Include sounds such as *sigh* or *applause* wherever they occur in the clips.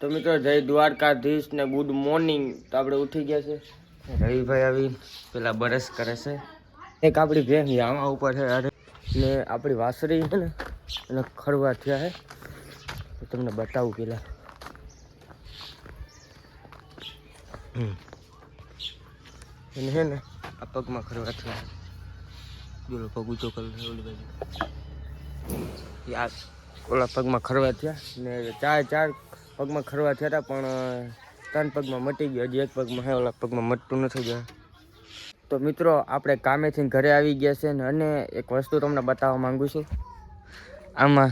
તો મિત્રો, જય દ્વારકાધીશ ને ગુડ મોર્નિંગ તો આપણે ઉઠી ગયા છે. રવિભાઈ આવી પેલા બરસ કરે છે. એક આપણી ભેંસ આમાં ઉપર છે અરે. ને આપણી વાસરી છે ને, એને ખરવા થયા છે. તમને બતાવું પેલા. એને છે ને, આ પગમાં ખરવા થયા બોલો પગ ઊંચો કરી ઓલી બાજુ. આ ઓલા પગમાં ખરવા થયા ને ચાર ચાર પગમાં ખરવા થયા હતા, પણ ત્રણ પગમાં મટી ગયો. હજી એક પગમાં હે, ઓલા પગમાં મટતું નથી ગયા. તો મિત્રો, આપણે કામેથી ઘરે આવી ગયા છે ને, અને એક વસ્તુ તમને બતાવવા માંગુ છું. આમાં,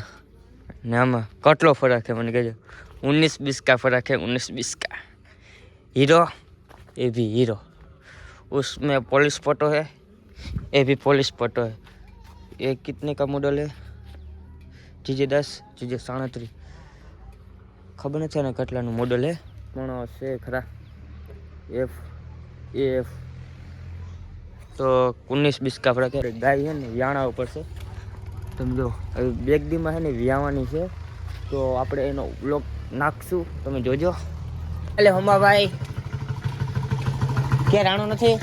ને આમાં કટલો ફરક છે, મને કહેજો. ઉન્નીસ બીસ કા ફરક છે, ઉન્નીસ બીસ હીરો, એ ભી હીરો. उसमें પોલીસ फोटो હે, એ भी પોલીસ फोटो હે. એ कितने કા મોડલ હે? જીજે દસ, જીજે साढ़े ખબર નથી અને કેટલાનું મોડલ હે. પણ છે ખરા. એફ એફ તો કુન્નીસ બિસ્કા આપણે કે ગાય છે ને વ્યાણા ઉપર છે. તમે હવે બેગદીમાં છે ને વ્યાવાની છે. તો આપણે એનો બ્લોક નાખશું. તમે જોજો. એટલે હમાભાઈ કે રાણો નથી?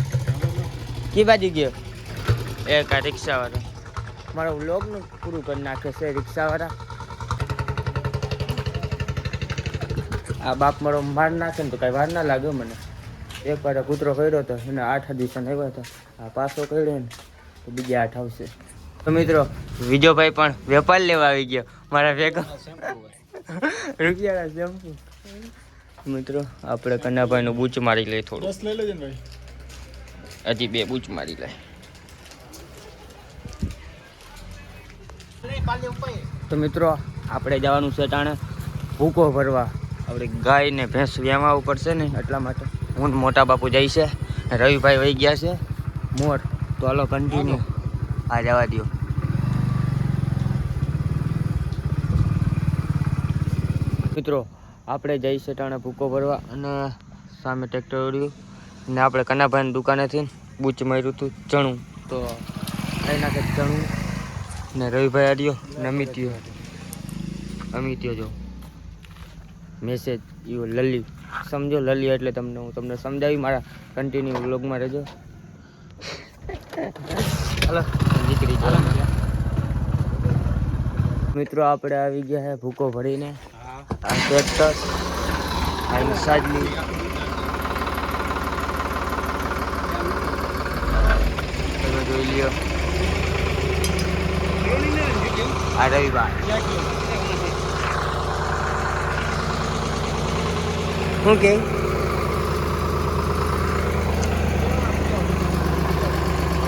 કે બાજુ ગયો? એ કા રિક્ષાવાળા. મારો વ્લોગનું પૂરું કરી નાખે છે રિક્ષાવાળા. આ બાપ મારો માર નાખે ને તો કાંઈ વાર ના લાગે મને. એક વાર કૂતરો કર્યો હતો એને આઠ દિવસને આવ્યા હતા. આ પાછો કર્યો ને તો બીજા આઠ આવશે. તો મિત્રો વિજયભાઈ પણ વેપાર લેવા આવી ગયો. મારા ભેગા રૂપિયાના શેમ્પુ. મિત્રો આપણે કન્નાભાઈનું બૂચ મારી લઈએ થોડું લઈ લેજો ભાઈ. હજી બે બૂચ મારી લે. તો મિત્રો આપણે જવાનું છે તાણે ભૂકો ભરવા. આપણે ગાય ને ભેંસ વેમાવું પડશે ને, એટલા માટે હું મોટા બાપુ જાય છે. રવિભાઈ વહી ગયા છે. મોર, તો હાલો કન્ટિન્યુ આ જવા દો મિત્રો, આપણે જઈ છે ટાણે ભૂકો ભરવા અને સામે ટ્રેક્ટર ઉડ્યું. ને આપણે કનાભાઈની દુકાનેથી બૂચ માર્યું હતું, ચણું. તો ખાઈ નાખે ચણું. ને રવિભાઈ આડ્યો ને અમિત્યો અમિત્યો જો. મેસેજ યુ લલી સમજો લલી એટલે તમને હું તમને સમજાવી મારા કન્ટિન્યુ વ્લોગમાં રહેજો. હલો જાઓ. મિત્રો, આપણે આવી ગયા છે ભૂકો ભરીને. આ ટ્રેક્ટર આ મસાજલી જોઈ લ્યો. આ રવિવાર. શું કે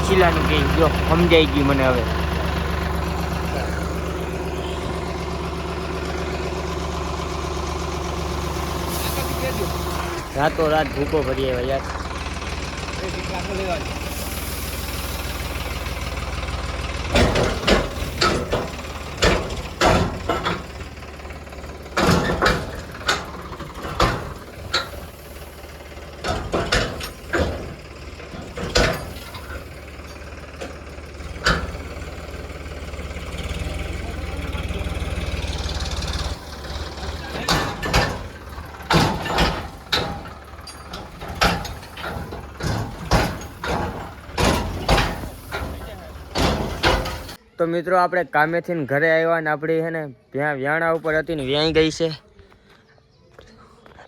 શીલાનું કે જો સમજાઈ ગયું મને હવે રાતો રાત ભૂકો ભરી આવ્યા યાર તો મિત્રો, આપણે કામેથી ઘરે આવ્યા ને આપણી છે ને વ્યાણા ઉપર હતી ને વ્યાઈ ગઈ છે.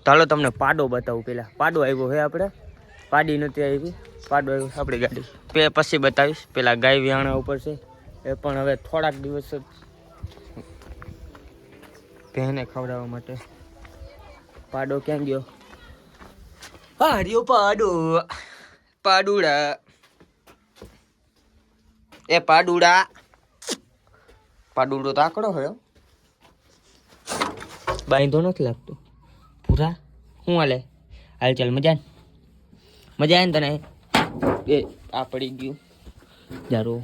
ચાલો તમને પાડો બતાવું પેલા. પાડો આવ્યો હે આપણે? પાડી નથી આવી. પાડો આવ્યો આપણી ગાડી. પે પછી બતાવીશ. પેલા ગાય વ્યાણા ઉપર છે. એ પણ હવે થોડાક દિવસ ભેને ખવડાવવા માટે. પાડો ક્યાં ગયો? હાર્યો પાડો. પાડુડા. એ પાડુડા. પાડુડો તો આકડો હોય બાંધો નથી લાગતો. પૂરા શું હાલે? હાલ ચાલ, મજા? મજા આવે ને તને? એ આ પડી ગયું. જારો.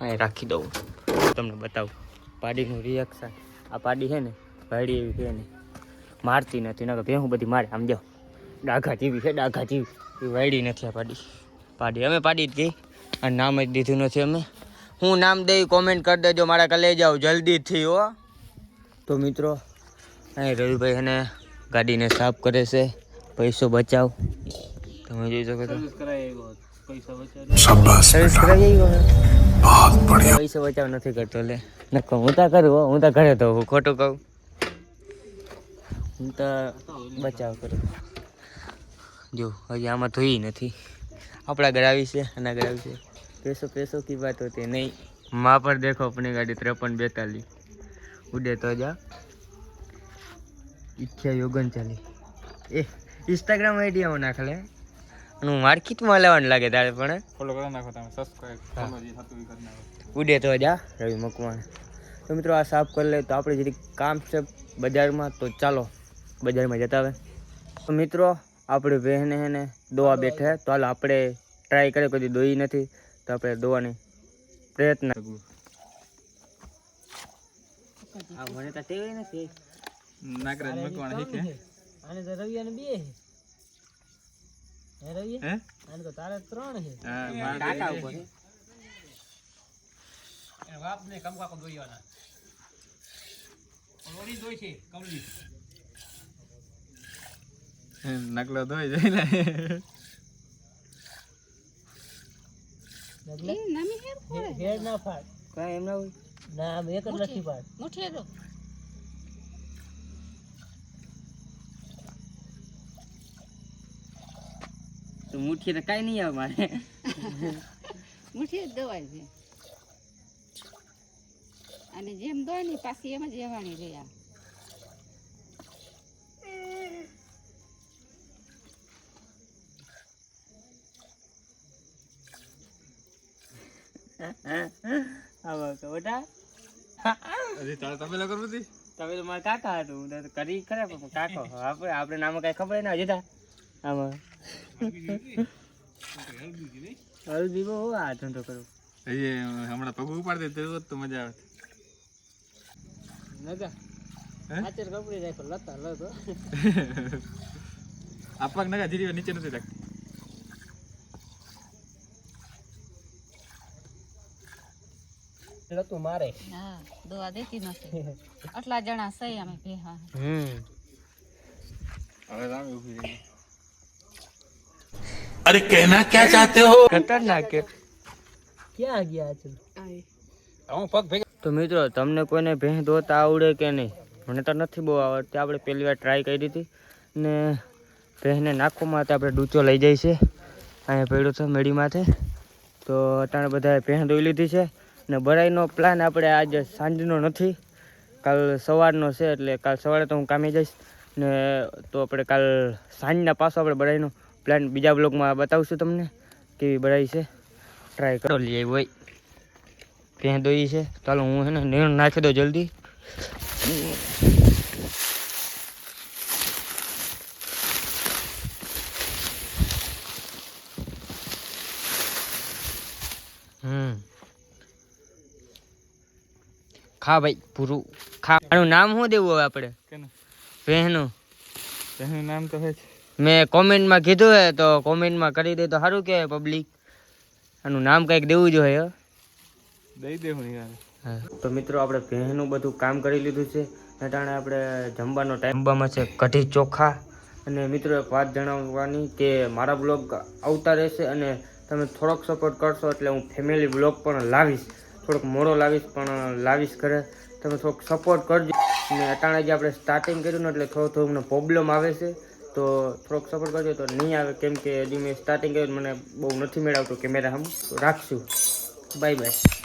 હા રાખી દઉં. તમને બતાવું. પાડીનું રિએક્શન આ પાડી છે ને ભાડી એવી છે ને. મારતી નથી, નકર ભેહું બધી મારે. આમ જાઓ. ડાઘા જેવી છે ડાઘા જેવી. એ વાયડી નથી આ પાડી. પાડી. અમે પાડી જ ગઈ. અને નામ જ દીધું નથી અમે. હું નામ દઈ કોમેન્ટ કરી દેજો મારા કલે જાઓ જલ્દીથી હો. તો મિત્રો અહીં રવિભાઈ એને ગાડીને સાફ કરે છે. પૈસો બચાવ. તમે જોઈ શકો છો. સર્વિસ કરાવી આવ્યો પૈસો બચાવ નથી કરતો લે. નકો હું તો કરું હો, હું તો ઘરે તો હું ખોટું કહું. હું તો બચાવ કરું. જો હજી આમાં ધોઈ નથી. આપણા ઘર આવી છે આના ઘર આવી છે. पैसों पैसों की बात होती है नहीं वहाँ पर देखो अपनी गाड़ी तिरपन बैतालीस उड़े तो जा ઈચ્છા યોગન ચાલી એ ઇન્સ્ટાગ્રામ આઈડી આમાં નાખલે હું માર્કેટમાં લેવાનું લાગે તારે પણ ફોલો કરી નાખો તમે સબસ્ક્રાઇબ ફોલો જે થતું એ કરી નાખો ઉડે તો જા રવિ મકવાણ તો મિત્રો આ સાફ કરી લે તો આપણે જરીક કામ છે બજારમાં તો ચાલો બજારમાં જતા આવે તો મિત્રો આપણે બહેને હે ને દોવા બેઠા તો હાલ આપણે ટ્રાય કરીએ કદી દોઈ નથી તો આપણે દોવાની પ્રયત્ન. આ મને તો ટેવાય નથી. નાગરાજ મકવાણા શીખે. આને તો રવિ અને બે હે હે રવિ? હે? આને તો તારે ત્રણ હે હા મારે કાકા ઉપર હે. બાપ ને કમ કાકો દોઈવાના ઓરી દોઈ છે કમલી. નકલો ધોઈ જાય ને. હેડ ના ફાડ. કાંઈ એમ ના હોય? ના આમ એક જ નથી ફાડ. તો મુઠ્ઠી તો કાંઈ નહીં આવે મારે. મુઠ્ઠી જ દવાય છે. અને જેમ દોય ને પાછી એમ જ રહેવાની રહે આવા બેટા હજી તારે તબેલા કરવું હતી તમે તો મારા કાકા હતું હું તો કરી કરે પણ કાકો. આપણે આપણે નામ કઈ ખબર ના જતા. આમાં. હલ્દી બહુ આ ધંધો કરો. હજી હમણાં પગ ઉપાડતી દે તો મજા આવે. નગા? આચર કપડી રાખો લતા લતો. *laughs* આ પગ નગા ધીરે નીચે નથી રાખતી. લતું મારે. દવા દેતી નથી. આટલા જણા સહી અમે ભેહા. હમ. હવે રામ ઊભી રહી. અરે કહેના ક્યાં ચાહતે હો? ખતરનાક કે ક્યાં ગયા છે? હું પગ ભેગા તો મિત્રો તમને કોઈને ભેંસ દોતા આવડે કે નહીં? મને તો નથી બહુ આવડતી. આપણે પહેલી વાર ટ્રાય કરી હતી. ને ભેંસને નાખવા માટે આપણે ડૂચો લઈ જઈએ છીએ. અહીંયા પડ્યો છે મેળી માથે. તો અત્યારે બધાએ ભેંસ દોઈ લીધી છે. ને બરાઈનો પ્લાન આપણે આજે સાંજનો નથી. કાલ સવારનો છે એટલે કાલ સવારે તો હું કામે જઈશ. ને તો આપણે કાલ સાંજના પાછો આપણે બરાઈનો પ્લાન બીજા બ્લોગમાં બતાવશું તમને, કેવી બરાઈ છે. ટ્રાય કરો. લઈ હોય ત્યાં દોઈ છે? ચાલો હું એને નીણ નાખી દઉં જલ્દી. હમ. ખા ભાઈ પૂરું ખા આનું નામ શું દેવું હવે આપણે? કેનું? ભેંનું નામ તો છે મેં કોમેન્ટમાં કીધું હે તો કોમેન્ટમાં કરી દે તો સારું કહેવાય પબ્લિક આનું નામ કંઈક દેવું જોઈએ હો. દઈ દેવું યાર. હા. તો મિત્રો આપણે ભેંસનું બધું કામ કરી લીધું છે. અટાણે આપણે જમવાનો ટાઈમ જમવામાં છે કઢી ચોખા. અને મિત્રો એક વાત જણાવવાની કે મારા બ્લોગ આવતા રહેશે અને તમે થોડોક સપોર્ટ કરશો એટલે હું ફેમિલી બ્લોગ પણ લાવીશ. થોડોક મોડો લાવીશ, પણ લાવીશ ઘરે. તમે થોડોક સપોર્ટ કરજો. અને અટાણે જે આપણે સ્ટાર્ટિંગ કર્યું ને એટલે થોડો થોડું મને પ્રોબ્લેમ આવે છે, તો થોડોક સપોર્ટ કરજો. તો નહીં આવે, કેમ કે હજી મેં સ્ટાર્ટિંગ કર્યું મને બહુ નથી મેળવતું કેમેરા હમ રાખશું. Bye bye